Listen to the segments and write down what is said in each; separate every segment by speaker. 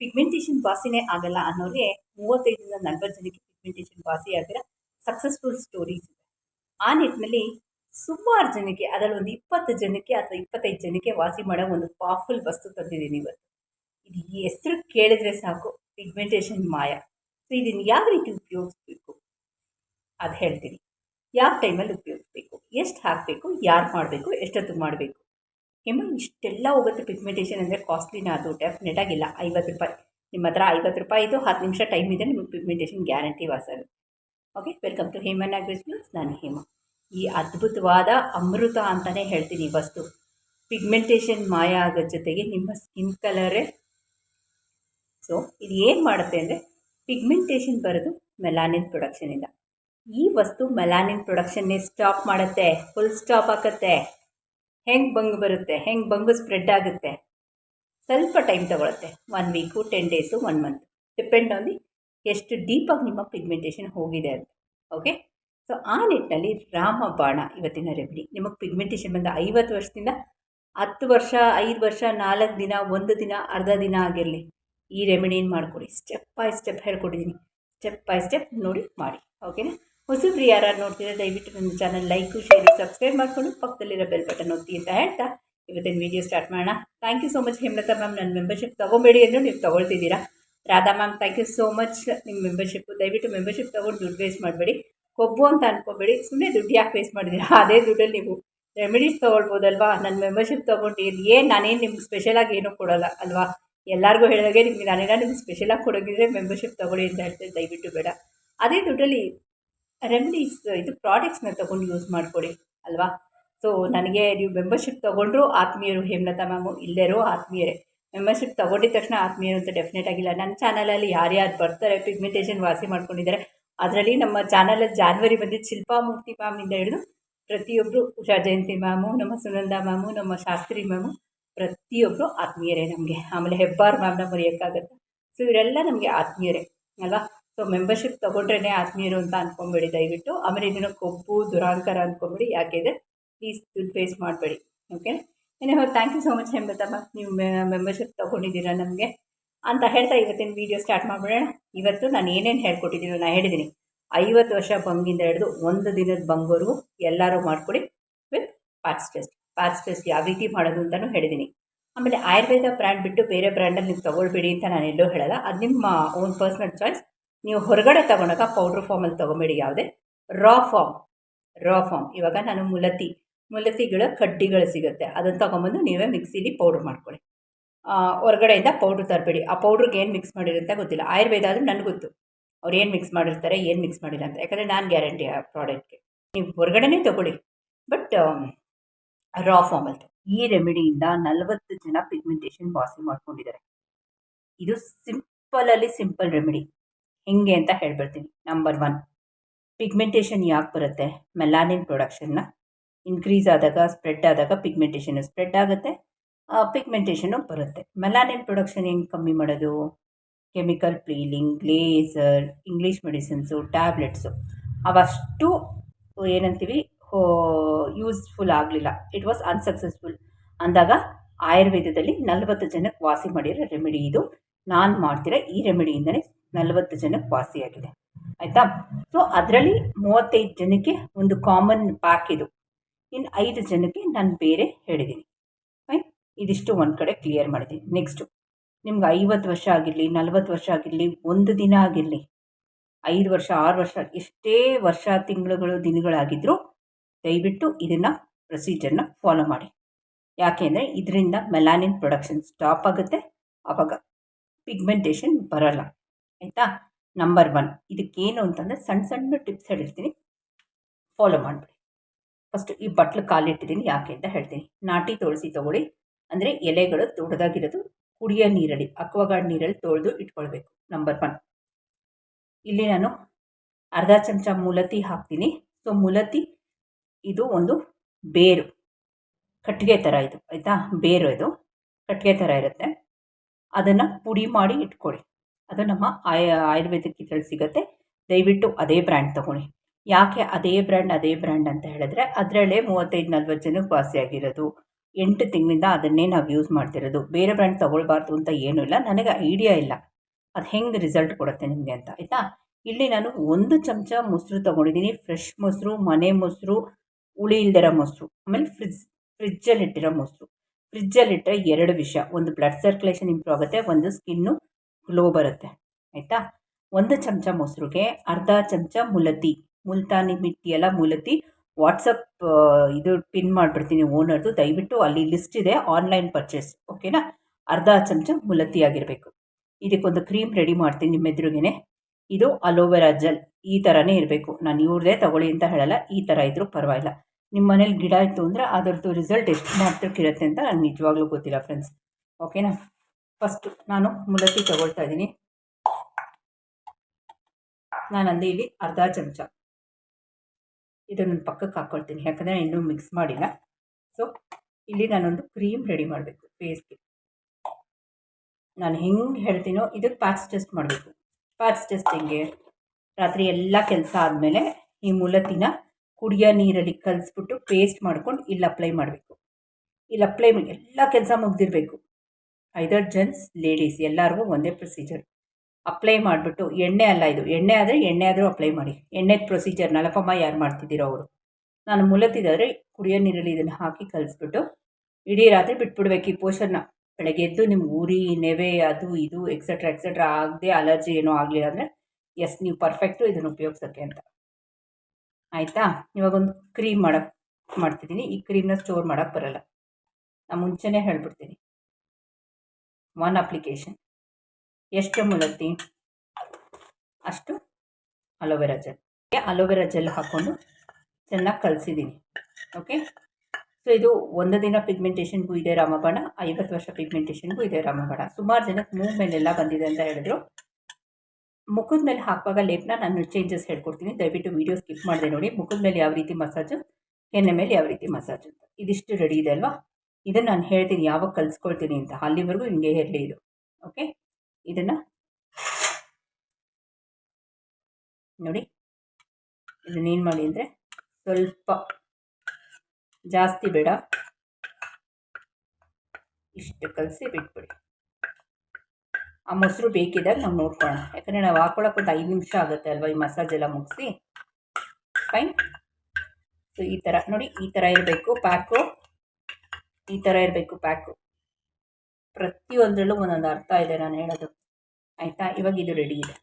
Speaker 1: Pigmentation ವಾಸಿನೇ ಆಗಲ್ಲ ಅನ್ನೋರಿಗೆ ಮೂವತ್ತೈದರಿಂದ ನಲ್ವತ್ತು ಜನಕ್ಕೆ ಪಿಗ್ಮೆಂಟೇಷನ್ ವಾಸಿ ಆಗಿರೋ ಸಕ್ಸಸ್ಫುಲ್ ಸ್ಟೋರೀಸ್ ಇದೆ. ಆ ನಿಟ್ಟಿನಲ್ಲಿ ಸುಮಾರು ಜನಕ್ಕೆ, ಅದರಲ್ಲಿ ಒಂದು ಇಪ್ಪತ್ತು ಜನಕ್ಕೆ ಅಥವಾ ಇಪ್ಪತ್ತೈದು ಜನಕ್ಕೆ ವಾಸಿ ಮಾಡೋ ಒಂದು ಪವರ್ಫುಲ್ ವಸ್ತು ತಂದಿದ್ದೀನಿ ಇವತ್ತು. ಇದು ಈ ಹೆಸರು ಕೇಳಿದ್ರೆ ಸಾಕು ಪಿಗ್ಮೆಂಟೇಷನ್ ಮಾಯ. ಸೊ ಇದನ್ನು ಯಾವ ರೀತಿ ಉಪಯೋಗಿಸ್ಬೇಕು? ಅದು ಹೇಳ್ತೀನಿ. ಯಾವ ಟೈಮಲ್ಲಿ ಉಪಯೋಗಿಸ್ಬೇಕು? ಎಷ್ಟು ಹಾಕಬೇಕು? ಯಾರು ಮಾಡಬೇಕು? ಎಷ್ಟೊತ್ತು ಮಾಡಬೇಕು? ಎಂಬ ಇಷ್ಟೆಲ್ಲ ಹೋಗುತ್ತೆ ಪಿಗ್ಮೆಂಟೇಷನ್ ಅಂದರೆ ಕಾಸ್ಟ್ಲಿನ ಅದು ಡೆಫಿನೆಟ್ ಆಗಿಲ್ಲ. ಐವತ್ತು ರೂಪಾಯಿ. ನಿಮ್ಮ ಹತ್ರ ಐವತ್ತು ರೂಪಾಯಿ ಇದು ಹತ್ತು ನಿಮಿಷ ಟೈಮ್ ಇದೆ ನಿಮಗೆ ಪಿಗ್ಮೆಂಟೇಷನ್ ಗ್ಯಾರಂಟಿ ವಾಸ okay welcome to Heman Nagesh news ನಾನು ಹೇಮ. ಈ ಅದ್ಭುತವಾದ ಅಮೃತ ಅಂತಲೇ ಹೇಳ್ತೀನಿ ಈ ವಸ್ತು. ಪಿಗ್ಮೆಂಟೇಷನ್ ಮಾಯ ಆಗೋ ಜೊತೆಗೆ ನಿಮ್ಮ ಸ್ಕಿನ್ ಕಲರೇ ಸೊ ಇದು ಏನು ಮಾಡುತ್ತೆ ಅಂದರೆ ಪಿಗ್ಮೆಂಟೇಷನ್ ಬರೋದು ಮೆಲಾನಿನ್ ಇಲ್ಲ ಈ ವಸ್ತು ಮೆಲಾನಿನ್ ಪ್ರೊಡಕ್ಷನ್ನೇ ಸ್ಟಾಪ್ ಮಾಡುತ್ತೆ. ಫುಲ್ ಸ್ಟಾಪ್ ಹಾಕತ್ತೆ. ಹೆಂಗೆ ಬಂಗು ಬರುತ್ತೆ, ಹೆಂಗೆ ಬಂಗು ಸ್ಪ್ರೆಡ್ ಆಗುತ್ತೆ, ಸ್ವಲ್ಪ ಟೈಮ್ ತಗೊಳುತ್ತೆ. One week ten days one month depend on the ಎಷ್ಟು ಡೀಪಾಗಿ ನಿಮ್ಮ ಪಿಗ್ಮೆಂಟೇಷನ್ ಹೋಗಿದೆ ಅಂತ. ಓಕೆ ಸೊ ಆ ನಿಟ್ಟಿನಲ್ಲಿ ರಾಮಬಾಣ ಇವತ್ತಿನ ರೆಮಿಡಿ ನಿಮಗೆ ಪಿಗ್ಮೆಂಟೇಷನ್ ಬಂದ ಐವತ್ತು ವರ್ಷದಿಂದ ಹತ್ತು ವರ್ಷ, ಐದು ವರ್ಷ, ನಾಲ್ಕು ದಿನ, ಒಂದು ದಿನ, ಅರ್ಧ ದಿನ ಆಗಿರಲಿ. ಈ ರೆಮಿಡಿನ ಮಾಡಿಕೊಡಿ? ಸ್ಟೆಪ್ ಬೈ ಸ್ಟೆಪ್ ಹೇಳ್ಕೊಟ್ಟಿದ್ದೀನಿ ಸ್ಟೆಪ್ ಬೈ ಸ್ಟೆಪ್ ನೋಡಿ ಮಾಡಿ. ಓಕೆನಾ ಹೊಸಬ್ರು ಯಾರು ನೋಡ್ತಿದ್ರೆ ದಯವಿಟ್ಟು ನನ್ನ ಚಾನಲ್ ಲೈಕು, ಶೇರ್, ಸಬ್ಸ್ಕ್ರೈಬ್ ಮಾಡಿಕೊಂಡು ಪಕ್ಕದಲ್ಲಿರೋ ಬೆಲ್ ಬಟನ್ ಒತ್ತಿ ಅಂತ ಹೇಳ್ತಾ ಇವತ್ತಿನ ವಿಡಿಯೋ ಸ್ಟಾರ್ಟ್ ಮಾಡೋಣ. Thank you so much Hemalatha ma'am ನನ್ನ ಮೆಂಬರ್ಶಿಪ್ ತೊಗೊಬೇಡಿ ಅಂದರೂ ನೀವು ತೊಗೊಳ್ತಿದ್ದೀರಾ. Radha ma'am thank you so much ನಿಮ್ಮ ಮೆಂಬರ್ಶಿಪ್ಪು ದಯವಿಟ್ಟು ಮೆಂಬರ್ಶಿಪ್ ತೊಗೊಂಡು ದುಡ್ಡು ವೇಸ್ಟ್ ಮಾಡಬೇಡಿ. ಕೊಬ್ಬು ಅಂತ ಅನ್ಕೋಬೇಡಿ. ಸುಮ್ಮನೆ ದುಡ್ಡು ಯಾಕೆ ವೇಸ್ಟ್ ಮಾಡಿದ್ದೀರಾ ಅದೇ ದುಡ್ಡಲ್ಲಿ ನೀವು ರೆಮಿಡೀಸ್ ತೊಗೊಳ್ಬೋದಲ್ವಾ? ನನ್ನ ಮೆಂಬರ್ಶಿಪ್ ತೊಗೊಂಡು ಏನು ನಾನೇನು ನಿಮ್ಗೆ ಸ್ಪೆಷಲಾಗಿ ಏನೂ ಕೊಡೋಲ್ಲ ಅಲ್ವಾ? ಎಲ್ಲರಿಗೂ ಹೇಳಿದಾಗೆ ನಿಮಗೆ ನಾನೇನ ನಿಮ್ಗೆ ಸ್ಪೆಷಲಾಗಿ ಕೊಡೋಗಿದ್ರೆ ಮೆಂಬರ್ಶಿಪ್ ತೊಗೊಳ್ಳಿ ಅಂತ ಹೇಳ್ತೇನೆ ದಯವಿಟ್ಟು ಬೇಡ. ಅದೇ ದುಡ್ಡಲ್ಲಿ ರೆಮಿಡೀಸ್ ಇದು ಪ್ರಾಡಕ್ಟ್ಸ್ನ ತೊಗೊಂಡು ಯೂಸ್ ಮಾಡಿಕೊಡಿ, ಅಲ್ವಾ? ಸೊ ನನಗೆ ನೀವು ಮೆಂಬರ್ಶಿಪ್ ತೊಗೊಂಡ್ರು ಆತ್ಮೀಯರು ಹೇಮಲತಾ ಮ್ಯಾಮು ಇಲ್ಲೇರೋ ಆತ್ಮೀಯರೇ. ಮೆಂಬರ್ಶಿಪ್ ತೊಗೊಂಡಿದ ತಕ್ಷಣ ಆತ್ಮೀಯರು ಅಂತ ಡೆಫಿನೆಟ್ ಆಗಿಲ್ಲ. ನನ್ನ ಚಾನಲಲ್ಲಿ ಯಾರ್ಯಾರು ಬರ್ತಾರೆ ಪಿಗ್ಮೆಂಟೇಷನ್ ವಾಸಿ ಮಾಡ್ಕೊಂಡಿದ್ದಾರೆ. ಅದರಲ್ಲಿ ನಮ್ಮ ಚಾನಲಲ್ಲಿ ಜಾನ್ವರಿ ಬಂದಿದ್ದು ಶಿಲ್ಪಾ ಮೂರ್ತಿ ಮ್ಯಾಮಿಂದ ಹಿಡಿದು ಪ್ರತಿಯೊಬ್ಬರು ಉಷಾ ಜಯಂತಿ ಮ್ಯಾಮು ನಮ್ಮ ಸುನಂದ ಮ್ಯಾಮು ನಮ್ಮ ಶಾಸ್ತ್ರಿ ಮ್ಯಾಮು ಪ್ರತಿಯೊಬ್ಬರು ಆತ್ಮೀಯರೇ ನಮಗೆ. ಆಮೇಲೆ ಹೆಬ್ಬಾರ್ ಮ್ಯಾಮ್ನ ಮರೆಯೋಕ್ಕಾಗತ್ತೆ? ಸೊ ಇವರೆಲ್ಲ ನಮಗೆ ಆತ್ಮೀಯರೇ, ಅಲ್ವಾ? ಸೊ ಮೆಂಬರ್ಶಿಪ್ ತೊಗೊಂಡ್ರೇ ಆತ್ಮೀಯರು ಅಂತ ಅಂದ್ಕೊಂಬೇಡಿ ದಯವಿಟ್ಟು. ಆಮೇಲೆ ಇದನ್ನು ಕೊಬ್ಬು, ದುರಾಂಕಾರ ಅಂದ್ಕೊಂಬೇಡಿ ಯಾಕೆಂದರೆ ಪ್ಲೀಸ್ ದುಡ್ಡು ಫೇಸ್ ಮಾಡಬೇಡಿ. ಓಕೆ ಏನೇ ಥ್ಯಾಂಕ್ ಯು ಸೊ ಮಚ್ ಹೆಂಬತ್ತಮ್ಮ ನೀವು ಮೆಂಬರ್ಶಿಪ್ ತೊಗೊಂಡಿದ್ದೀರಾ ನಮಗೆ? ಅಂತ ಹೇಳ್ತಾ ಇವತ್ತಿನ ವೀಡಿಯೋ ಸ್ಟಾರ್ಟ್ ಮಾಡಿಬಿಡೋಣ. ಇವತ್ತು ನಾನು ಏನೇನು ಹೇಳ್ಕೊಟ್ಟಿದ್ದೀನಿ ನಾನು ಹೇಳಿದ್ದೀನಿ. ಐವತ್ತು ವರ್ಷ ಬಂಗಿಂದ ಹಿಡಿದು ಒಂದು ದಿನದ ಬಂಗೋರು ಎಲ್ಲರೂ ಮಾಡಿಕೊಡಿ with fast test fast test ಯಾವ ರೀತಿ ಮಾಡೋದು ಅಂತಲೂ ಹೇಳಿದ್ದೀನಿ. ಆಮೇಲೆ ಆಯುರ್ವೇದ ಬ್ರ್ಯಾಂಡ್ ಬಿಟ್ಟು ಬೇರೆ ಬ್ರ್ಯಾಂಡಲ್ಲಿ ನೀವು ತೊಗೊಳ್ಬೇಡಿ ಅಂತ ನಾನು ಎಲ್ಲೂ ಹೇಳಲ್ಲ. ಅದು ನಿಮ್ಮ ಓನ್ ಪರ್ಸ್ನಲ್ ಚಾಯ್ಸ್ ನೀವು ಹೊರಗಡೆ ತಗೊಂಡಾಗ ಪೌಡ್ರ್ ಫಾರ್ಮಲ್ಲಿ ತೊಗೊಂಬೇಡಿ. ಯಾವುದೇ ರಾ ಫಾರ್ಮ್ ರಾ ಫಾರ್ಮ್ ಇವಾಗ ನಾನು ಮುಲತಿ, ಮುಲತಿಗಳ ಕಡ್ಡಿಗಳು ಸಿಗುತ್ತೆ. ಅದನ್ನು ತೊಗೊಂಬಂದು ನೀವೇ ಮಿಕ್ಸಿಲಿ ಪೌಡ್ರ್ ಮಾಡ್ಕೊಳ್ಳಿ. ಹೊರಗಡೆಯಿಂದ ಪೌಡ್ರ್ ತರಬೇಡಿ. ಆ ಪೌಡ್ರಿಗೆ ಏನು ಮಿಕ್ಸ್ ಮಾಡಿರುತ್ತೆ ಗೊತ್ತಿಲ್ಲ. ಆಯುರ್ವೇದ ಆದರೂ ನನಗೆ ಗೊತ್ತು. ಅವ್ರು ಏನು ಮಿಕ್ಸ್ ಮಾಡಿರ್ತಾರೆ, ಏನು ಮಿಕ್ಸ್ ಮಾಡಿಲ್ಲ ಅಂತ. ಯಾಕಂದರೆ ನಾನು ಗ್ಯಾರಂಟಿ ಆ ಪ್ರಾಡಕ್ಟ್ಗೆ ನೀವು ಹೊರಗಡೆನೇ ತಗೊಳ್ಳಿ. ಬಟ್ ರಾ ಫಾರ್ಮಲ್ಲಿ ಈ ರೆಮಿಡಿಯಿಂದ ನಲವತ್ತು ಜನ ಪಿಗ್ಮೆಂಟೇಷನ್ ವಾಸಿ ಮಾಡ್ಕೊಂಡಿದ್ದಾರೆ. ಇದು ಸಿಂಪಲಲ್ಲಿ ಸಿಂಪಲ್ ರೆಮಿಡಿ ಹೆಂಗೆ ಅಂತ ಹೇಳ್ಬಿಡ್ತೀನಿ. ನಂಬರ್ ಒನ್ ಪಿಗ್ಮೆಂಟೇಷನ್ ಯಾಕೆ ಬರುತ್ತೆ? ಮೆಲಾನಿನ್ ಪ್ರೊಡಕ್ಷನ್ನ ಇನ್ಕ್ರೀಸ್ ಆದಾಗ ಸ್ಪ್ರೆಡ್ ಆದಾಗ ಪಿಗ್ಮೆಂಟೇಷನ್ ಸ್ಪ್ರೆಡ್ ಆಗುತ್ತೆ. ಪಿಗ್ಮೆಂಟೇಷನು ಬರುತ್ತೆ. ಮೆಲಾನಿನ್ ಪ್ರೊಡಕ್ಷನ್ ಹೆಂಗೆ ಕಮ್ಮಿ ಮಾಡೋದು? Chemical peeling laser English medicines tablets ಅವಷ್ಟು, ಏನಂತೀವಿ ಯೂಸ್ಫುಲ್ ಆಗಲಿಲ್ಲ. ಇಟ್ ವಾಸ್ ಅನ್ಸಕ್ಸಸ್ಫುಲ್ ಅಂದಾಗ, ಆಯುರ್ವೇದದಲ್ಲಿ ನಲವತ್ತು ಜನಕ್ಕೆ ವಾಸಿ ಮಾಡಿರೋ ರೆಮಿಡಿ ಇದು. ನಾನು ಮಾಡ್ತಿರೋ ಈ ರೆಮಿಡಿಯಿಂದನೇ ನಲವತ್ತು ಜನಕ್ಕೆ ವಾಸಿಯಾಗಿದೆ. ಆಯಿತಾ? ಸೊ ಅದರಲ್ಲಿ ಮೂವತ್ತೈದು ಜನಕ್ಕೆ ಒಂದು ಕಾಮನ್ ಪ್ಯಾಕ್ ಇದು. ಇನ್ನು ಐದು ಜನಕ್ಕೆ ನಾನು ಬೇರೆ ಹೇಳಿದ್ದೀನಿ ಫೈನ್ ಇದಿಷ್ಟು ಒಂದು ಕಡೆ ಕ್ಲಿಯರ್ ಮಾಡಿದ್ದೀನಿ. ನೆಕ್ಸ್ಟು ನಿಮ್ಗೆ ಐವತ್ತು ವರ್ಷ ಆಗಿರಲಿ, ನಲವತ್ತು ವರ್ಷ ಆಗಿರಲಿ, ಒಂದು ದಿನ ಆಗಿರಲಿ, ಐದು ವರ್ಷ, ಆರು ವರ್ಷ, ಎಷ್ಟೇ ವರ್ಷ, ತಿಂಗಳುಗಳು ದಿನಗಳಾಗಿದ್ದರೂ ದಯವಿಟ್ಟು ಇದನ್ನು ಪ್ರೊಸೀಜರ್ನ ಫಾಲೋ ಮಾಡಿ. ಯಾಕೆಂದರೆ ಇದರಿಂದ ಮೆಲಾನಿನ್ ಪ್ರೊಡಕ್ಷನ್ ಸ್ಟಾಪ್ ಆಗುತ್ತೆ. ಆವಾಗ ಪಿಗ್ಮೆಂಟೇಷನ್ ಬರಲ್ಲ. ಆಯಿತಾ? ನಂಬರ್ ಒನ್ ಇದಕ್ಕೇನು ಅಂತಂದರೆ ಸಣ್ಣ ಸಣ್ಣ ಟಿಪ್ಸ್ ಹೇಳಿರ್ತೀನಿ. ಫಾಲೋ ಮಾಡಿಬಿಡಿ. ಫಸ್ಟ್ ಈ ಬಟ್ಲು ಕಾಲಿಟ್ಟಿದ್ದೀನಿ ಯಾಕೆ ಅಂತ ಹೇಳ್ತೀನಿ. ನಾಟಿ ತುಳಸಿ ತಗೊಳ್ಳಿ. ಅಂದರೆ ಎಲೆಗಳು ದೊಡ್ಡದಾಗಿರೋದು ಕುಡಿಯೋ ನೀರಲ್ಲಿ ಅಕ್ವಗಾಡ್ ನೀರಲ್ಲಿ ತೊಳೆದು ಇಟ್ಕೊಳ್ಬೇಕು. ನಂಬರ್ ಒನ್ ಇಲ್ಲಿ ನಾನು ಅರ್ಧ ಚಮಚ ಮುಲತಿ ಹಾಕ್ತೀನಿ. ಸೊ ಮುಲತಿ ಇದು ಒಂದು ಬೇರು. ಕಟ್ಟಿಗೆ ಥರ ಇದು, ಆಯಿತಾ? ಬೇರು ಇದು. ಕಟ್ಟಿಗೆ ಥರ ಇರುತ್ತೆ. ಅದನ್ನು ಪುಡಿ ಮಾಡಿ ಇಟ್ಕೊಳ್ಳಿ. ಅದು ನಮ್ಮ ಆಯ ಆಯುರ್ವೇದಿಕ್ ಇದರಲ್ಲಿ ಸಿಗುತ್ತೆ. ದಯವಿಟ್ಟು ಅದೇ ಬ್ರ್ಯಾಂಡ್ ತಗೊಳ್ಳಿ. ಯಾಕೆ ಅದೇ ಬ್ರ್ಯಾಂಡ್ ಅದೇ ಬ್ರ್ಯಾಂಡ್ ಅಂತ ಹೇಳಿದ್ರೆ ಅದರಲ್ಲೇ ಮೂವತ್ತೈದು, ನಲ್ವತ್ತು ಜನಕ್ಕೆ ವಾಸಿಯಾಗಿರೋದು ಎಂಟು ತಿಂಗಳಿಂದ ಅದನ್ನೇ ನಾವು ಯೂಸ್ ಮಾಡ್ತಿರೋದು. ಬೇರೆ ಬ್ರ್ಯಾಂಡ್ ತೊಗೊಳ್ಬಾರ್ದು ಅಂತ ಏನೂ ಇಲ್ಲ. ನನಗೆ ಐಡಿಯಾ ಇಲ್ಲ. ಅದು ಹೆಂಗೆ ರಿಸಲ್ಟ್ ಕೊಡುತ್ತೆ ನಿಮಗೆ ಅಂತ, ಆಯಿತಾ? ಇಲ್ಲಿ ನಾನು ಒಂದು ಚಮಚ ಮೊಸರು ತೊಗೊಂಡಿದ್ದೀನಿ. ಫ್ರೆಶ್ ಮೊಸರು, ಮನೆ ಮೊಸರು, ಹುಳಿ ಇಲ್ದಿರೋ ಮೊಸರು, ಆಮೇಲೆ ಫ್ರಿಜ್ ಫ್ರಿಜ್ಜಲ್ಲಿಟ್ಟಿರೋ ಮೊಸರು. ಫ್ರಿಜ್ಜಲ್ಲಿಟ್ಟರೆ ಎರಡು ವಿಷಯ ಒಂದು ಬ್ಲಡ್ ಸರ್ಕ್ಯುಲೇಷನ್ ಇಂಪ್ರೂವ್ ಆಗುತ್ತೆ, ಒಂದು ಸ್ಕಿನ್ನು ಗ್ಲೋ ಬರುತ್ತೆ, ಆಯಿತಾ? ಒಂದು ಚಮಚ ಮೊಸರಿಗೆ ಅರ್ಧ ಚಮಚ ಮುಲತಿ, ಮುಲ್ತಾನಿ ಮಿಟ್ಟಿ ಎಲ್ಲ ಮುಲತಿ ವಾಟ್ಸಪ್ ಇದು ಪಿನ್ ಮಾಡಿಬಿಡ್ತೀನಿ ಓನರ್ದು ದಯವಿಟ್ಟು ಅಲ್ಲಿ ಲಿಸ್ಟ್ ಇದೆ ಆನ್ಲೈನ್ ಪರ್ಚೇಸ್ ಓಕೆನಾ ಅರ್ಧ ಚಮಚ ಮುಲತಿ ಆಗಿರಬೇಕು. ಇದಕ್ಕೊಂದು ಕ್ರೀಮ್ ರೆಡಿ ಮಾಡ್ತೀನಿ ನಿಮ್ಮ ಎದುರುಗೇ ಇದು ಅಲೋವೆರಾ ಜೆಲ್ ಈ ಥರನೇ ಇರಬೇಕು. ನಾನು ಇವ್ರದೇ ತಗೊಳ್ಳಿ ಅಂತ ಹೇಳಲ್ಲ, ಈ ಥರ ಇದ್ದರೂ ಪರವಾಗಿಲ್ಲ. ನಿಮ್ಮ ಮನೇಲಿ ಗಿಡ ಇತ್ತು ಅಂದರೆ ಅದರದ್ದು ರಿಸಲ್ಟ್ ಎಷ್ಟು ಮಾತ್ರಕ್ಕಿರುತ್ತೆ ಅಂತ ನನಗೆ ನಿಜವಾಗ್ಲೂ ಗೊತ್ತಿಲ್ಲ ಫ್ರೆಂಡ್ಸ್ ಓಕೆನಾ ಫಸ್ಟು ನಾನು ಮುಲತಿ ತಗೊಳ್ತಾ ಇದ್ದೀನಿ. ನಾನು ಅಂದೆ ಇಲ್ಲಿ ಅರ್ಧ ಚಮಚ. ಇದನ್ನು ಪಕ್ಕಕ್ಕೆ ಹಾಕ್ಕೊಳ್ತೀನಿ ಯಾಕಂದರೆ ಇನ್ನೂ ಮಿಕ್ಸ್ ಮಾಡಿಲ್ಲ. ಸೊ ಇಲ್ಲಿ ನಾನೊಂದು ಕ್ರೀಮ್ ರೆಡಿ ಮಾಡಬೇಕು ಫೇಸ್ಗೆ ನಾನು ಹೆಂಗೆ ಹೇಳ್ತೀನೋ ಇದಕ್ಕೆ ಪ್ಯಾಕ್ಸ್ ಟೆಸ್ಟ್ ಮಾಡಬೇಕು. ಪ್ಯಾಕ್ಸ್ ಟೆಸ್ಟ್ ಹೆಂಗೆ? ರಾತ್ರಿ ಎಲ್ಲ ಕೆಲಸ ಆದಮೇಲೆ ಈ ಮುಲತಿನ ಕುಡಿಯೋ ನೀರಲ್ಲಿ ಕಲಿಸ್ಬಿಟ್ಟು ಪೇಸ್ಟ್ ಮಾಡ್ಕೊಂಡು ಇಲ್ಲಿ ಅಪ್ಲೈ ಮಾಡಬೇಕು. ಇಲ್ಲಿ ಅಪ್ಲೈ ಎಲ್ಲ ಕೆಲಸ ಮುಗ್ದಿರಬೇಕು. ಐದರ್ ಜೆಂಟ್ಸ್ ಲೇಡೀಸ್ ಎಲ್ಲರಿಗೂ ಒಂದೇ ಪ್ರೊಸೀಜರ್ ಅಪ್ಲೈ ಮಾಡಿಬಿಟ್ಟು ಎಣ್ಣೆ ಅಲ್ಲ ಇದು. ಎಣ್ಣೆ ಆದರೆ ಎಣ್ಣೆ ಆದರೂ ಅಪ್ಲೈ ಮಾಡಿ. ಎಣ್ಣೆದು ಪ್ರೊಸೀಜರ್ ನಲಪಮ್ಮ ಯಾರು ಮಾಡ್ತಿದ್ದೀರೋ ಅವರು. ನಾನು ಮುಲತಿದ್ದಾದರೆ ಕುಡಿಯೋ ನೀರಲ್ಲಿ ಇದನ್ನು ಹಾಕಿ ಕಲಿಸ್ಬಿಟ್ಟು ಇಡೀ ರಾತ್ರಿ ಬಿಟ್ಬಿಡ್ಬೇಕು ಈ ಪೋಷನ್ನ ಬೆಳಗ್ಗೆ ಎದ್ದು ನಿಮ್ಗೆ ಉರಿ ನೆವೆ, ಅದು, ಇದು ಎಕ್ಸೆಟ್ರಾ ಎಕ್ಸೆಟ್ರಾ ಆಗದೆ ಅಲರ್ಜಿ ಏನೋ ಆಗಲಿಲ್ಲ ಅಂದರೆ ಎಸ್ ನೀವು ಪರ್ಫೆಕ್ಟು ಇದನ್ನು ಉಪಯೋಗಿಸೋಕ್ಕೆ ಅಂತ. ಆಯಿತಾ? ಇವಾಗೊಂದು ಕ್ರೀಮ್ ಮಾಡೋಕ್ಕೆ ಮಾಡ್ತಿದ್ದೀನಿ. ಈ ಕ್ರೀಮ್ನ ಸ್ಟೋರ್ ಮಾಡೋಕ್ಕೆ ಬರಲ್ಲ. ನಾನು ಮುಂಚೆನೇ ಹೇಳ್ಬಿಡ್ತೀನಿ. ಒನ್ ಅಪ್ಲಿಕೇಶನ್ ಎಷ್ಟು ಮುಲತಿ ಅಷ್ಟು ಅಲೋವೆರಾ ಜೆಲ್ ಅಲೋವೆರಾ ಜೆಲ್ ಹಾಕ್ಕೊಂಡು ಚೆನ್ನಾಗಿ ಕಲಿಸಿದ್ದೀನಿ ಓಕೆ ಸೊ ಇದು ಒಂದು ದಿನ ಪಿಗ್ಮೆಂಟೇಷನ್ಗೂ ಇದೆ ರಾಮಬಾಣ ಐವತ್ತು ವರ್ಷ ಪಿಗ್ಮೆಂಟೇಷನ್ಗೂ ಇದೆ ರಾಮಬಾಣ ಸುಮಾರು ಜನಕ್ಕೆ ಮೂವ್ ಮೇಲೆಲ್ಲ ಬಂದಿದೆ ಅಂತ ಹೇಳಿದ್ರು. ಮುಖದ ಮೇಲೆ ಹಾಕುವಾಗ ಲೇಪ್ನ ನಾನು ಚೇಂಜಸ್ ಹೇಳ್ಕೊಡ್ತೀನಿ. ದಯವಿಟ್ಟು ವೀಡಿಯೋ ಸ್ಕಿಪ್ ಮಾಡಿದೆ ನೋಡಿ. ಮುಖದ ಮೇಲೆ ಯಾವ ರೀತಿ ಮಸಾಜು ಎಣ್ಣೆ ಮೇಲೆ ಯಾವ ರೀತಿ ಮಸಾಜು ಇದಿಷ್ಟು ರೆಡಿ ಇದೆ ಅಲ್ವಾ? ಇದನ್ನು ನಾನು ಹೇಳ್ತೀನಿ, ಯಾವಾಗ ಕಲಿಸ್ಕೊಳ್ತೀನಿ ಅಂತ. ಅಲ್ಲಿವರೆಗೂ ಹಿಂಗೆ ಇರಲಿ ಇದು. ಓಕೆ ಇದನ್ನು ನೋಡಿ. ಇದನ್ನೇನು ಮಾಡಿ ಅಂದರೆ ಸ್ವಲ್ಪ ಜಾಸ್ತಿ ಬೇಡ. ಇಷ್ಟು ಕಲಸಿ ಬಿಟ್ಬಿಡಿ. ಆ ಮೊಸರು ಬೇಕಿದ್ದಾಗ ನಾವು ನೋಡ್ಕೊಳ್ಳೋಣ. ಯಾಕಂದರೆ ನಾವು ಹಾಕ್ಕೊಳಕ್ಕೆ ಒಂದು ಐದು ನಿಮಿಷ ಆಗುತ್ತೆ ಅಲ್ವಾ ಈ ಮಸಾಜ್ ಎಲ್ಲ ಮುಗಿಸಿ? ಫೈನ್ ಸೊ ಈ ಥರ ನೋಡಿ, ಈ ಥರ ಇರಬೇಕು. ಪ್ಯಾಕು ಈ ಥರ ಇರಬೇಕು ಪ್ಯಾಕು ಪ್ರತಿಯೊಂದರಲ್ಲೂ ಒಂದೊಂದು ಅರ್ಥ ಇದೆ ನಾನು ಹೇಳೋದು. ಆಯಿತಾ? ಇವಾಗ ಇದು ರೆಡಿ ಇದೆ.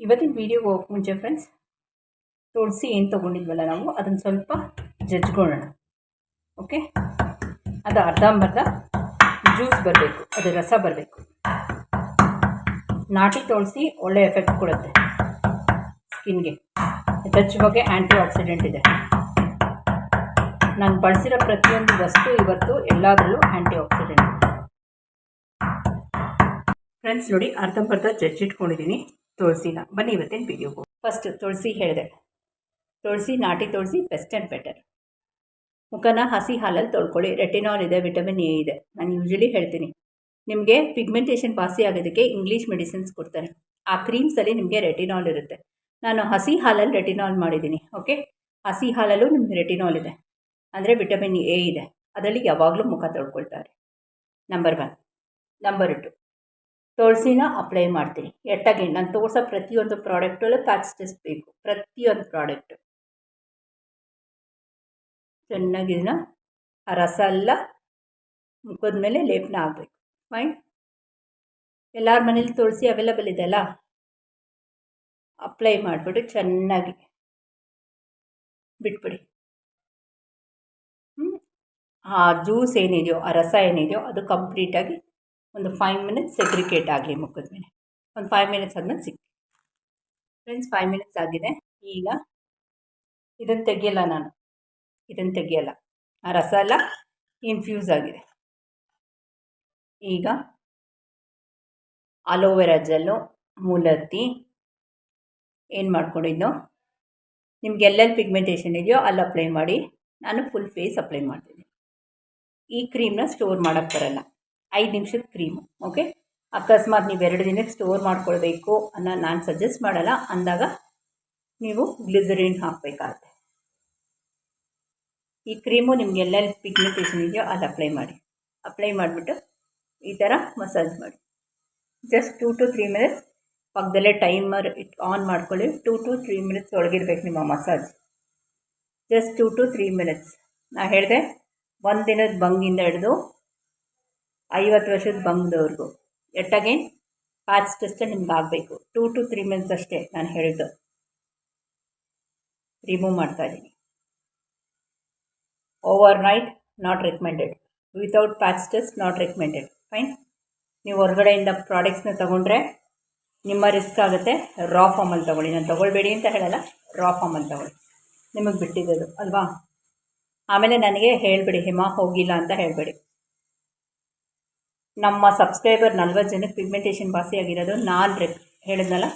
Speaker 1: ಇವತ್ತಿನ ವೀಡಿಯೋಗೆ ಹೋಗಕ್ಕೆ ಮುಂಚೆ ಫ್ರೆಂಡ್ಸ್ ತುಳಸಿ ಏನು ತೊಗೊಂಡಿದ್ವಲ್ಲ ನಾವು, ಅದನ್ನು ಸ್ವಲ್ಪ ಜಜ್ಕೊಳ್ಳೋಣ ಓಕೆ ಅದು ಅರ್ಧಂಬರ್ಧ ಜ್ಯೂಸ್ ಬರಬೇಕು, ಅದು ರಸ ಬರಬೇಕು. ನಾಟಿ ತುಳಸಿ ಒಳ್ಳೆ ಎಫೆಕ್ಟ್ ಕೊಡುತ್ತೆ ಸ್ಕಿನ್ಗೆ ಬಗ್ಗೆ ಆ್ಯಂಟಿ ಆಕ್ಸಿಡೆಂಟ್ ಇದೆ. ನಾನು ಬಳಸಿರೋ ಪ್ರತಿಯೊಂದು ವಸ್ತು ಇವತ್ತು ಎಲ್ಲದರಲ್ಲೂ ಆ್ಯಂಟಿ ಆಕ್ಸಿಡೆಂಟ್ ಫ್ರೆಂಡ್ಸ್ ನೋಡಿ ಅರ್ಧಂಬರ್ಧ ಜಜ್ಜಿಟ್ಕೊಂಡಿದ್ದೀನಿ ತುಳಸಿನ, ಬನ್ನಿ ಇವತ್ತಿನ ವಿಡಿಯೋಗೂ ಫಸ್ಟ್ ತುಳಸಿ ಹೇಳಿದೆ. ತುಳಸಿ, ನಾಟಿ ತುಳಸಿ ಬೆಸ್ಟ್ ಆ್ಯಂಡ್ ಬೆಟರ್ ಮುಖನ ಹಸಿ ಹಾಲಲ್ಲಿ ತೊಳ್ಕೊಳ್ಳಿ. ರೆಟಿನಾಲ್ ಇದೆ ವಿಟಮಿನ್ ಎ ಇದೆ. ನಾನು ಯೂಶಲಿ ಹೇಳ್ತೀನಿ. ನಿಮಗೆ ಪಿಗ್ಮೆಂಟೇಷನ್ ವಾಸಿ ಆಗೋದಕ್ಕೆ ಇಂಗ್ಲೀಷ್ ಮೆಡಿಸಿನ್ಸ್ ಕೊಡ್ತಾರೆ. ಆ ಕ್ರೀಮ್ಸಲ್ಲಿ ನಿಮಗೆ ರೆಟಿನಾಲ್ ಇರುತ್ತೆ. ನಾನು ಹಸಿ ಹಾಲಲ್ಲಿ ರೆಟಿನಾಲ್ ಮಾಡಿದ್ದೀನಿ ಓಕೆ ಹಸಿ ಹಾಲಲ್ಲೂ ನಿಮ್ಗೆ ರೆಟಿನಾಲ್ ಇದೆ. ಅಂದರೆ ವಿಟಮಿನ್ ಎ ಇದೆ. ಅದರಲ್ಲಿ ಯಾವಾಗಲೂ ಮುಖ ತೊಳ್ಕೊಳ್ತಾರೆ. ನಂಬರ್ ಒನ್ ನಂಬರ್ ಟು ತುಳಸಿನ ಅಪ್ಲೈ ಮಾಡ್ತೀನಿ. ಎಟ್ಟಾಗಿ? ನಾನು ತೋರಿಸೋ ಪ್ರತಿಯೊಂದು ಪ್ರಾಡಕ್ಟಲ್ಲೂ ಪ್ಯಾಚ್ ಟೆಸ್ಟ್ ಬೇಕು. ಪ್ರತಿಯೊಂದು ಪ್ರಾಡಕ್ಟು ಚೆನ್ನಾಗಿ ಆ ರಸ ಎಲ್ಲ ಮುಖದ ಮೇಲೆ ಲೇಪನ ಆಗಬೇಕು ಫೈನ್ ಎಲ್ಲರ ಮನೇಲಿ ತುಳಸಿ ಅವೈಲಬಲ್ ಇದೆ ಅಲ್ಲ ಅಪ್ಲೈ ಮಾಡಿಬಿಟ್ಟು ಚೆನ್ನಾಗಿ ಬಿಟ್ಬಿಡಿ. ಆ ಜ್ಯೂಸ್ ಏನಿದೆಯೋ, ಆ ರಸ ಏನಿದೆಯೋ, ಅದು ಕಂಪ್ಲೀಟಾಗಿ ಒಂದು ಫೈವ್ ಮಿನಿಟ್ಸ್ ಸೆಗ್ರಿಕೇಟ್ ಆಗಲಿ ಮುಖದ ಮೇಲೆ. ಒಂದು ಫೈವ್ ಮಿನಿಟ್ಸ್ ಆದಮೇಲೆ ಸಿಕ್ಕಿ ಫ್ರೆಂಡ್ಸ್ ಫೈವ್ ಮಿನಿಟ್ಸ್ ಆಗಿದೆ. ಈಗ ಇದನ್ನು ತೆಗಿಯಲ್ಲ ನಾನು. ಇದನ್ನು ತೆಗಿಯಲ್ಲ. ಆ ರಸ ಎಲ್ಲ ಇನ್ಫ್ಯೂಸ್ ಆಗಿದೆ. ಈಗ ಅಲೋವೆರಾ ಜೆಲ್ಲು ಮೂಲತ್ತಿ ಏನು ಮಾಡ್ಕೊಂಡಿದ್ದು ನಿಮ್ಗೆ ಎಲ್ಲೆಲ್ಲಿ ಪಿಗ್ಮೆಂಟೇಷನ್ ಇದೆಯೋ ಅಲ್ಲಿ ಅಪ್ಲೈ ಮಾಡಿ. ನಾನು ಫುಲ್ ಫೇಸ್ ಅಪ್ಲೈ ಮಾಡ್ತೀನಿ. ಈ ಕ್ರೀಮ್ನ ಸ್ಟೋರ್ ಮಾಡೋಕ್ಕೆ ಬರಲ್ಲ. ಐದು ನಿಮಿಷದ ಕ್ರೀಮು ಓಕೆ ಅಕಸ್ಮಾತ್ ನೀವು ಎರಡು ದಿನಕ್ಕೆ ಸ್ಟೋರ್ ಮಾಡ್ಕೊಳ್ಬೇಕು ಅನ್ನೋ ನಾನು ಸಜೆಸ್ಟ್ ಮಾಡಲ್ಲ. ಅಂದಾಗ ನೀವು ಗ್ಲಿಸರಿನ್ ಹಾಕಬೇಕಾಗುತ್ತೆ. ಈ ಕ್ರೀಮು ನಿಮ್ಗೆ ಎಲ್ಲೆಲ್ಲಿ ಪಿಗ್ಮೆಂಟೇಷನ್ ಇದೆಯೋ ಅಲ್ಲಿ ಅಪ್ಲೈ ಮಾಡಿ. ಅಪ್ಲೈ ಮಾಡಿಬಿಟ್ಟು ಈ ಥರ ಮಸಾಜ್ ಮಾಡಿ. Just two to three minutes ಪಕ್ಕದಲ್ಲೇ ಟೈಮರ್ ಇಟ್ ಆನ್ ಮಾಡ್ಕೊಳ್ಳಿ. ಟೂ ಟು ತ್ರೀ ಮಿನಿಟ್ಸ್ ಒಳಗಿರ್ಬೇಕು ನಿಮ್ಮ massage. Just two to three minutes ನಾ ಹೇಳಿದೆ ಒಂದು ದಿನದ ಬಂಗಿಂದ ಹಿಡಿದು ಐವತ್ತು ವರ್ಷದ ಬಂಗದವ್ರಿಗೂ ಎಟ್ ಅಗೇನ್ ಪ್ಯಾಚ್ ಟೆಸ್ಟ್ ನಿಮ್ಗೆ ಆಗಬೇಕು. ಟೂ ಟು ತ್ರೀ ಮಂತ್ಸ್ ಅಷ್ಟೇ ನಾನು ಹೇಳಿದ್ದು. ರಿಮೂವ್ ಮಾಡ್ತಾ ಇದ್ದೀನಿ overnight not recommended without patch test not recommended fine ನೀವು ಹೊರಗಡೆಯಿಂದ ಪ್ರಾಡಕ್ಟ್ಸ್ನ ತೊಗೊಂಡ್ರೆ ನಿಮ್ಮ ರಿಸ್ಕ್ ಆಗುತ್ತೆ. ರಾ ಫಾರ್ಮಲ್ಲಿ ತೊಗೊಳ್ಳಿ. ನಾನು ತೊಗೊಳ್ಬೇಡಿ ಅಂತ ಹೇಳಲ್ಲ. ರಾ ಫಾರ್ಮಲ್ಲಿ ತೊಗೊಳ್ಳಿ. ನಿಮಗೆ ಬಿಟ್ಟಿದ್ದದು, ಅಲ್ವಾ? ಆಮೇಲೆ ನನಗೆ ಹೇಳಿಬಿಡಿ, ಹಿಮ ಹೋಗಿಲ್ಲ ಅಂತ ಹೇಳಬೇಡಿ. ನಮ್ಮ ಸಬ್ಸ್ಕ್ರೈಬರ್ ನಲ್ವತ್ತು ಜನಕ್ಕೆ ಪಿಗ್ಮೆಂಟೇಷನ್ ವಾಸಿ ಆಗಿರೋದು ನಾನು ರೆಕ್ ಹೇಳಿದ್ನಲ್ಲ,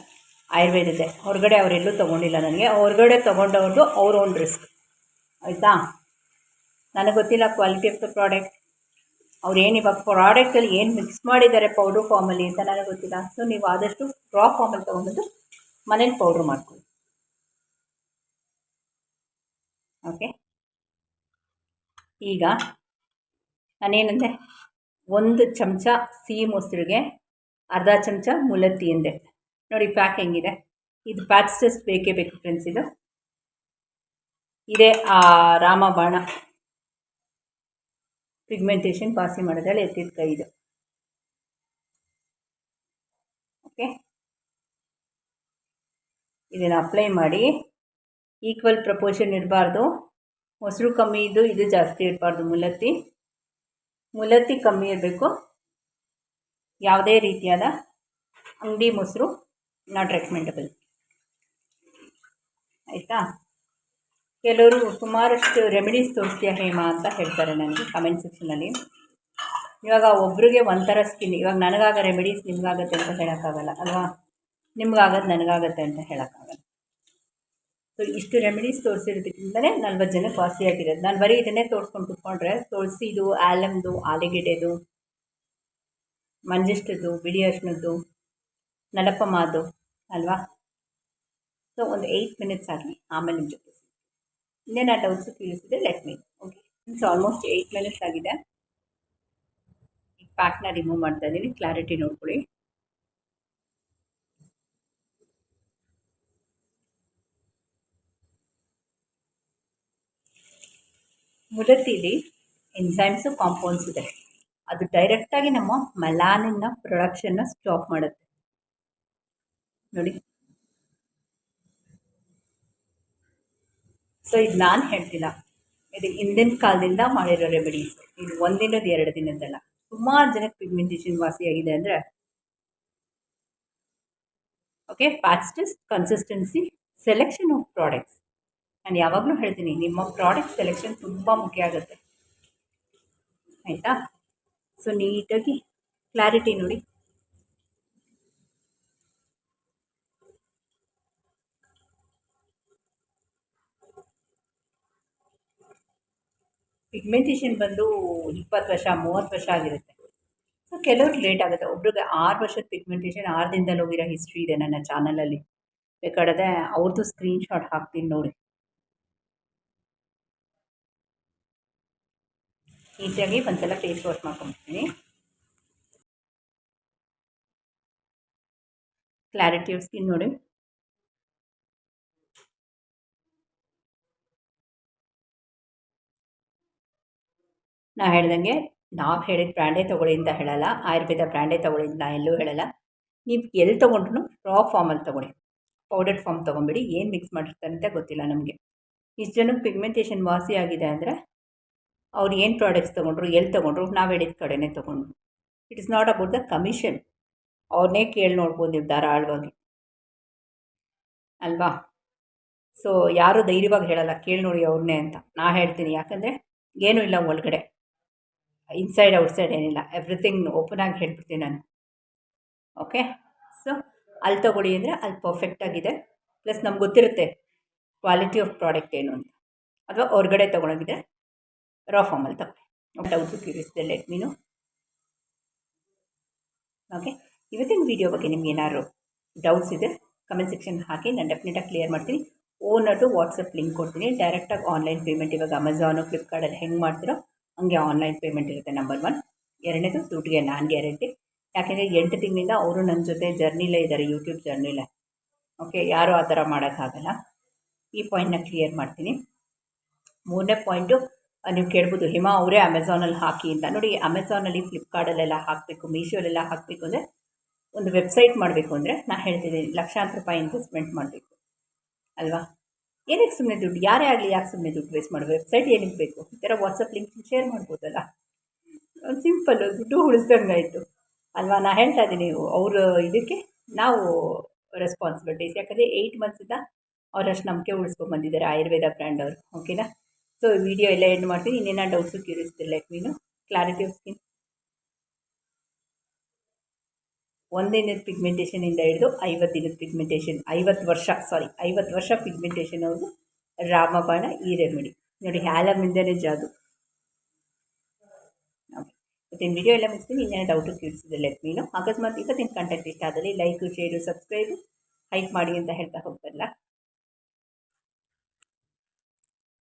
Speaker 1: ಆಯುರ್ವೇದದ್ದೇ. ಹೊರಗಡೆ ಅವರೆಲ್ಲೂ ತೊಗೊಂಡಿಲ್ಲ ನನಗೆ. ಹೊರಗಡೆ ತೊಗೊಂಡವ್ರದ್ದು ಅವ್ರ ಓನ್ ರಿಸ್ಕ್ ಆಯಿತಾ? ನನಗೆ ಗೊತ್ತಿಲ್ಲ ಕ್ವಾಲಿಟಿ ಆಫ್ ದ ಪ್ರಾಡಕ್ಟ್ ಅವ್ರು ಏನು ಇವಾಗ ಪ್ರಾಡಕ್ಟಲ್ಲಿ ಏನು ಮಿಕ್ಸ್ ಮಾಡಿದ್ದಾರೆ ಪೌಡ್ರ್ ಫಾರ್ಮಲ್ಲಿ ಅಂತ ನನಗೆ ಗೊತ್ತಿಲ್ಲ. ಸೊ ನೀವು ಆದಷ್ಟು ರಾ ಫಾರ್ಮಲ್ಲಿ ತೊಗೊಂಡು ಮನೇಲಿ ಪೌಡ್ರ್ ಮಾಡ್ಕೊಳ್ಳಿ. ಓಕೆ ಈಗ ನಾನೇನಂದೆ ಒಂದು ಚಮಚ ಸಿಹಿ ಮೊಸರಿಗೆ ಅರ್ಧ ಚಮಚ ಮುಲತ್ತಿ ಎಂದೆ. ನೋಡಿ ಪ್ಯಾಕ್ ಹೆಂಗಿದೆ? ಇದು ಟೆಸ್ಟ್ ಬೇಕೇ ಬೇಕು ಫ್ರೆಂಡ್ಸ್ ಇದು. ಇದೇ, ಆ, ರಾಮಬಾಣ ಪಿಗ್ಮೆಂಟೇಷನ್ ಪಾಸಿ ಮಾಡೋದ್ರಲ್ಲಿ ಎತ್ತಿದ ಕೈ ಇದು. ಓಕೆ ಇದನ್ನು ಅಪ್ಲೈ ಮಾಡಿ ಈಕ್ವಲ್ ಪ್ರಪೋರ್ಷನ್ ಇರಬಾರ್ದು. ಮೊಸರು ಕಮ್ಮಿ ಇದ್ದು ಇದು ಜಾಸ್ತಿ ಇರಬಾರ್ದು ಮುಲತ್ತಿ. ಮುಲತ್ತಿ ಕಮ್ಮಿ ಇರಬೇಕು ಯಾವುದೇ ರೀತಿಯಾದ ಅಂಗಡಿ ಮೊಸರು ನಾಟ್ ರೆಕಮೆಂಡಬಲ್ ಆಯಿತಾ? ಕೆಲವರು ಸುಮಾರಷ್ಟು ರೆಮಿಡೀಸ್ ತೋರಿಸ್ತೀಯ ಹೇಮಾ ಅಂತ ಹೇಳ್ತಾರೆ ನನಗೆ ಕಮೆಂಟ್ ಸೆಕ್ಷನಲ್ಲಿ ಇವಾಗ ಒಬ್ರಿಗೆ ಒಂಥರ ಸ್ಕಿನ್ ಇವಾಗ ನನಗಾಗ ರೆಮಿಡೀಸ್ ನಿಮಗಾಗತ್ತೆ ಅಂತ ಹೇಳೋಕ್ಕಾಗಲ್ಲ ಅಲ್ವಾ? ನಿಮ್ಗಾಗದು ನನಗಾಗತ್ತೆ ಅಂತ ಹೇಳೋಕ್ಕಾಗಲ್ಲ. ಸೊ ಇಷ್ಟು ರೆಮಿಡೀಸ್ ತೋರಿಸಿರೋದ್ರಿಂದಲೇ ನಲ್ವತ್ತು ಜನಕ್ಕೆ ವಾಸಿಯಾಗಿರೋದು ನಾನು ಬರೀ ಇದನ್ನೇ ತೋರಿಸ್ಕೊಂಡು ಕುತ್ಕೊಂಡ್ರೆ ತುಳಸಿದು, ಆಲಮ್ದು ಆಲಿಗೆಡೆದು ಮಂಜಿಷ್ಟದ್ದು, ಬಿಳಿ ಅರ್ಶಿನದ್ದು ನಲಪಮಾದು ಅಲ್ವಾ? ಸೊ ಒಂದು ಏಯ್ಟ್ ಮಿನಿಟ್ಸ್ ಆಗಲಿ. ಆಮೇಲೆ ನಿಮ್ಮ ಜೊತೆ ಇನ್ನೇನು ಆ ಡೌಟ್ಸು ತಿಳಿಸಿದೆ let me okay so almost eight minutes ಆಗಿದೆ. ಈ ಪ್ಯಾಕ್ನ ರಿಮೂವ್ ಮಾಡ್ತಾ ಇದ್ದೀನಿ ಕ್ಲಾರಿಟಿ ನೋಡ್ಕೊಳ್ಳಿ. ಮುಲತ್ತಿಲಿ ಎನ್ಸೈಮ್ಸು ಕಾಂಪೌಂಡ್ಸ್ ಇದೆ. ಅದು ಡೈರೆಕ್ಟಾಗಿ ನಮ್ಮ ಮೆಲಾನಿನ್ನ ಪ್ರೊಡಕ್ಷನ್ನ ಸ್ಟಾಪ್ ಮಾಡುತ್ತೆ. ನೋಡಿ. ಸೊ ಇದು ನಾನು ಹೇಳ್ತಿಲ್ಲ. ಇದು ಹಿಂದಿನ ಕಾಲದಿಂದ ಮಾಡಿರೋ ರೆಮಿಡೀಸ್ ಇದು ಒಂದಿನದ ಎರಡು ದಿನದ್ದಲ್ಲ. ಸುಮಾರು ಜನಕ್ಕೆ ಪಿಗ್ಮೆಂಟೇಷನ್ ವಾಸಿಯಾಗಿದೆ ಅಂದರೆ okay fastest consistency selection of products ನಾನು ಯಾವಾಗಲೂ ಹೇಳ್ತೀನಿ, ನಿಮ್ಮ ಪ್ರಾಡಕ್ಟ್ ಸೆಲೆಕ್ಷನ್ ತುಂಬ ಮುಖ್ಯ ಆಗುತ್ತೆ. ಆಯಿತಾ? ಸೊ ನೀಟಾಗಿ ಕ್ಲಾರಿಟಿ ನೋಡಿ. ಪಿಗ್ಮೆಂಟೇಷನ್ ಬಂದು ಇಪ್ಪತ್ತು ವರ್ಷ, ಮೂವತ್ತು ವರ್ಷ ಆಗಿರುತ್ತೆ. ಸೊ ಕೆಲವ್ರಿಗೆ ಲೇಟ್ ಆಗುತ್ತೆ. ಒಬ್ರಿಗೆ ಆರು ವರ್ಷದ ಪಿಗ್ಮೆಂಟೇಷನ್ ಆರು ದಿನದಲ್ಲಿ ಹೋಗಿರೋ ಹಿಸ್ಟ್ರಿ ಇದೆ ನನ್ನ ಚಾನಲಲ್ಲಿ ಬೇಕಾದ್ರೆ ಅವ್ರದ್ದು ಸ್ಕ್ರೀನ್ಶಾಟ್ ಹಾಕ್ತೀನಿ ನೋಡಿ. ನೀಟಾಗಿ ಒಂದ್ಸಲ ಫೇಸ್ ವಾಶ್ ಮಾಡ್ಕೊಂಡ್ಬಿಡ್ತೀನಿ ಕ್ಲಾರಿಟಿ ಆಫ್ ಸ್ಕಿನ್ ನೋಡಿ. ನಾ ಹೇಳ್ದಂಗೆ ನಾವು ಹೇಳಿದ ಬ್ರ್ಯಾಂಡೇ ತೊಗೊಳ್ಳಿ ಅಂತ ಹೇಳಲ್ಲ, ಆಯುರ್ವೇದ ಬ್ರ್ಯಾಂಡೇ ತೊಗೊಳ್ಳಿ ಅಂತ ಎಲ್ಲೂ ಹೇಳಲ್ಲ. ನೀವು ಎಲ್ಲಿ ತೊಗೊಂಡ್ರು ರಾ ಫಾರ್ಮಲ್ಲಿ ತೊಗೊಳ್ಳಿ. ಪೌಡರ್ ಫಾರ್ಮ್ ತೊಗೊಂಬಿಡಿ, ಏನು ಮಿಕ್ಸ್ ಮಾಡಿರ್ತಾರೆ ಅಂತ ಗೊತ್ತಿಲ್ಲ ನಮಗೆ. ಇಷ್ಟು ಜನಕ್ಕೆ ಪಿಗ್ಮೆಂಟೇಷನ್ ವಾಸಿ ಆಗಿದೆ ಅಂದರೆ ಅವ್ರು ಏನು ಪ್ರಾಡಕ್ಟ್ಸ್ ತೊಗೊಂಡ್ರು ಎಲ್ಲಿ ತೊಗೊಂಡ್ರು, ನಾವು ಹೇಳಿದ ಕಡೆನೇ ತೊಗೊಂಡ್ರು. It is not about the commission ಅವ್ರನ್ನೇ ಕೇಳಿ ನೋಡ್ಬೋದು ನೀವು ಧಾರಾಳವಾಗಿ. ಅಲ್ವಾ? ಸೊ ಯಾರೂ ಧೈರ್ಯವಾಗಿ ಹೇಳಲ್ಲ, ಕೇಳಿ ನೋಡಿ ಅವ್ರನ್ನೇ ಅಂತ. ನಾ ಹೇಳ್ತೀನಿ, ಯಾಕಂದರೆ ಏನೂ ಇಲ್ಲ ಒಳಗಡೆ. ಇನ್ಸೈಡ್ ಔಟ್ಸೈಡ್ ಏನಿಲ್ಲ. ಎವ್ರಿಥಿಂಗ್ ಓಪನ್ ಆಗಿ ಹೇಳ್ಬಿಡ್ತೀನಿ ನಾನು. ಓಕೆ ಸೊ ಅಲ್ಲಿ ತೊಗೊಳ್ಳಿ ಅಂದರೆ ಅಲ್ಲಿ ಪರ್ಫೆಕ್ಟಾಗಿದೆ ಪ್ಲಸ್ ನಮ್ಗೆ ಗೊತ್ತಿರುತ್ತೆ ಕ್ವಾಲಿಟಿ ಆಫ್ ಪ್ರಾಡಕ್ಟ್ ಏನು ಅಂತ. ಅಥವಾ ಹೊರಗಡೆ ತೊಗೊಳೋಗಿದ್ರೆ ರಾ ಫಾರ್ಮಲ್ಲಿ ತಗೊಳ್ಳಿ ಡೌಟ್ಸು ಕ್ಯೂರಿಯಸ್ದೆ ಲೆಟ್ ಮೀನು ಓಕೆ ಇವತ್ತಿನ ವಿಡಿಯೋ ಬಗ್ಗೆ ನಿಮ್ಗೆ ಏನಾದ್ರು ಡೌಟ್ಸ್ ಇದೆ ಕಮೆಂಟ್ ಸೆಕ್ಷನ್ ಹಾಕಿ, ನಾನು ಡೆಫಿನೆಟಾಗಿ ಕ್ಲಿಯರ್ ಮಾಡ್ತೀನಿ. ಓನರ್ದು ವಾಟ್ಸಪ್ ಲಿಂಕ್ ಕೊಡ್ತೀನಿ. ಡೈರೆಕ್ಟಾಗಿ ಆನ್ಲೈನ್ ಪೇಮೆಂಟ್ ಇವಾಗ ಅಮೆಝಾನು ಫ್ಲಿಪ್ಕಾರ್ಟಲ್ಲಿ ಹೆಂಗೆ ಮಾಡ್ತೀರೋ, ಹಂಗೆ ಆನ್ಲೈನ್ ಪೇಮೆಂಟ್ ಇರುತ್ತೆ ನಂಬರ್ ಒನ್ ಎರಡನೇದು ದುಡ್ಡಿಗೆ ನಾನು ಗ್ಯಾರಂಟಿ ಯಾಕೆಂದರೆ ಎಂಟು ತಿಂಗಳಿಂದ ಅವರು ನನ್ನ ಜೊತೆ ಜರ್ನಿಲೇ ಇದ್ದಾರೆ ಯೂಟ್ಯೂಬ್ ಜರ್ನಿಲೇ ಓಕೆ ಯಾರೂ ಆ ಥರ ಮಾಡೋಕ್ಕಾಗಲ್ಲ. ಈ ಪಾಯಿಂಟ್ನ ಕ್ಲಿಯರ್ ಮಾಡ್ತೀನಿ. ಮೂರನೇ ಪಾಯಿಂಟು ನೀವು ಕೇಳ್ಬೋದು, ಹಿಮ ಅವರೇ ಅಮೆಝಾನಲ್ಲಿ ಹಾಕಿ ಅಂತ. ನೋಡಿ ಅಮೆಝಾನಲ್ಲಿ ಫ್ಲಿಪ್ಕಾರ್ಟಲ್ಲೆಲ್ಲ ಹಾಕಬೇಕು ಮೀಶೋಲೆಲ್ಲ ಹಾಕಬೇಕು ಅಂದರೆ ಒಂದು ವೆಬ್ಸೈಟ್ ಮಾಡಬೇಕು ಅಂದರೆ ನಾನು ಹೇಳ್ತಿದ್ದೀನಿ, ಲಕ್ಷಾಂತರ ರೂಪಾಯಿ ಇನ್ವೆಸ್ಟ್ಮೆಂಟ್ ಮಾಡಬೇಕು. ಅಲ್ವಾ? ಏನಕ್ಕೆ ಸುಮ್ಮನೆ ದುಡ್ಡು? ಯಾರೇ ಆಗಲಿ ಯಾಕೆ ಸುಮ್ಮನೆ ದುಡ್ಡು ವೇಸ್ಟ್ ಮಾಡೋ ವೆಬ್ಸೈಟ್ ಏನಕ್ಕೆ ಬೇಕು? ಈ ಥರ ವಾಟ್ಸಪ್ ಲಿಂಕ್ ಶೇರ್ ಮಾಡ್ಬೋದಲ್ಲ? ಸಿಂಪಲ್ಲು ದುಡ್ಡು ಉಳಿಸ್ದಂಗಾಯಿತು. ಅಲ್ವಾ? ನಾನು ಹೇಳ್ತಾ ಇದ್ದೀನಿ, ಅವರು ಇದಕ್ಕೆ ನಾವು ರೆಸ್ಪಾನ್ಸಿಬಿಲಿಟೀಸ್ ಯಾಕಂದರೆ ಏಯ್ಟ್ ಮಂತ್ಸಿಂದ ಅವರಷ್ಟು ನಂಬಿಕೆ ಉಳಿಸ್ಕೊಂಡು ಬಂದಿದ್ದಾರೆ ಆಯುರ್ವೇದ ಬ್ರ್ಯಾಂಡ್ ಅವರು ಓಕೆನಾ ಸೊ ವಿಡಿಯೋ ಎಲ್ಲ ಎಂಡ್ ಮಾಡ್ತೀನಿ ಇನ್ನೇನೋ doubts curious like me know clarity of skin ಒಂದೇ ದಿನದ ಪಿಗ್ಮೆಂಟೇಷನಿಂದ ಹಿಡಿದು ಐವತ್ತು ದಿನದ ಪಿಗ್ಮೆಂಟೇಷನ್ ಐವತ್ತು ವರ್ಷ ಸಾರಿ ಐವತ್ತು ವರ್ಷ ಪಿಗ್ಮೆಂಟೇಷನ್ ಅವರು ರಾಮಬಾಣ ಈ ರೆಮಿಡಿ ನೋಡಿ ಹ್ಯಾಲಮಿಂದನೇ ಜಾದು. ಇವತ್ತಿನ ವಿಡಿಯೋ ಎಲ್ಲ ಮುಗಿಸ್ತೀನಿ. ಇನ್ನೇನು ಡೌಟು ಕೇಳಿಸಿದೆ ಲೆಟ್ ಮೀನು ಅಕಸ್ಮಾತ್ ಇವತ್ತಿನ ಕಂಟೆಂಟ್ ಇಷ್ಟ ಆದಲ್ಲಿ ಲೈಕು ಶೇರು ಸಬ್ಸ್ಕ್ರೈಬು ಹೈಕ್ ಮಾಡಿ ಅಂತ ಹೇಳ್ತಾ ಹೋಗ್ತಾರಲ್ಲ